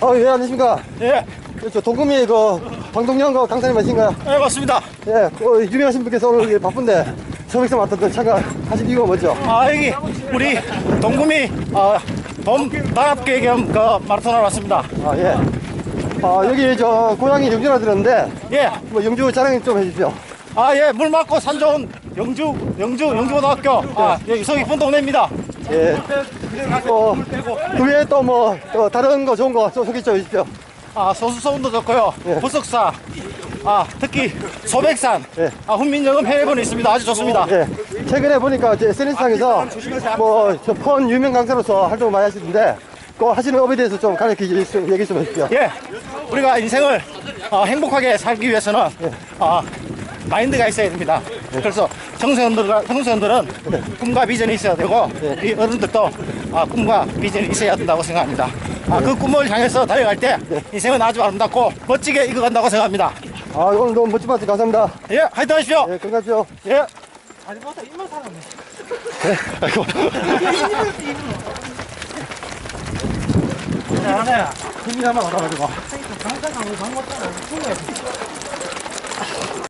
아, 예, 안녕하십니까. 예, 저 동금이 그 방동영 그 강사님 맞으신가요? 예, 맞습니다. 예, 어, 유명하신 분께서 오늘 예, 바쁜데 서백서 맡았던 참가하신 이유가 뭐죠? 아, 여기 우리 동구미 어, 봄 단합계 겸그 마라톤을 왔습니다. 아, 예. 아, 여기 저 고향이 영주라 들었는데 예, 뭐 영주 자랑 좀 해주십시오. 아, 예, 물 맞고 산 좋은 영주, 영주, 영주고등학교. 아, 예, 여기 이쁜 동네입니다. 예. 어, 그 외에 또 뭐, 또 다른 거 좋은 거좀 소개 좀 해주십시오. 아, 소수 소운도 좋고요. 예. 부석사. 아, 특히 소백산. 예. 아, 훈민정음 해외본이 있습니다. 아주 좋습니다. 예. 최근에 보니까 이제 SNS상에서 뭐, 저폰 유명 강사로서 활동을 많이 하시는데 그 하시는 업에 대해서 좀 가르쳐 얘기 좀 해주십시오. 예, 우리가 인생을 어, 행복하게 살기 위해서는 어, 마인드가 있어야 됩니다. 그래서 청소년들, 청소년들은 꿈과 비전이 있어야 되고 이 어른들도 아, 꿈과 비전이 있어야 된다고 생각합니다. 아, 그 꿈을 향해서 달려갈 때 인생은 아주 아름답고 멋지게 익어간다고 생각합니다. 아, 오늘 너무 멋진 말씀 감사합니다. 예, 화이팅 하십시오. 예, 건강하십시오. 예. 아이고. 잘하네. 힘이 한번 얻어가지고.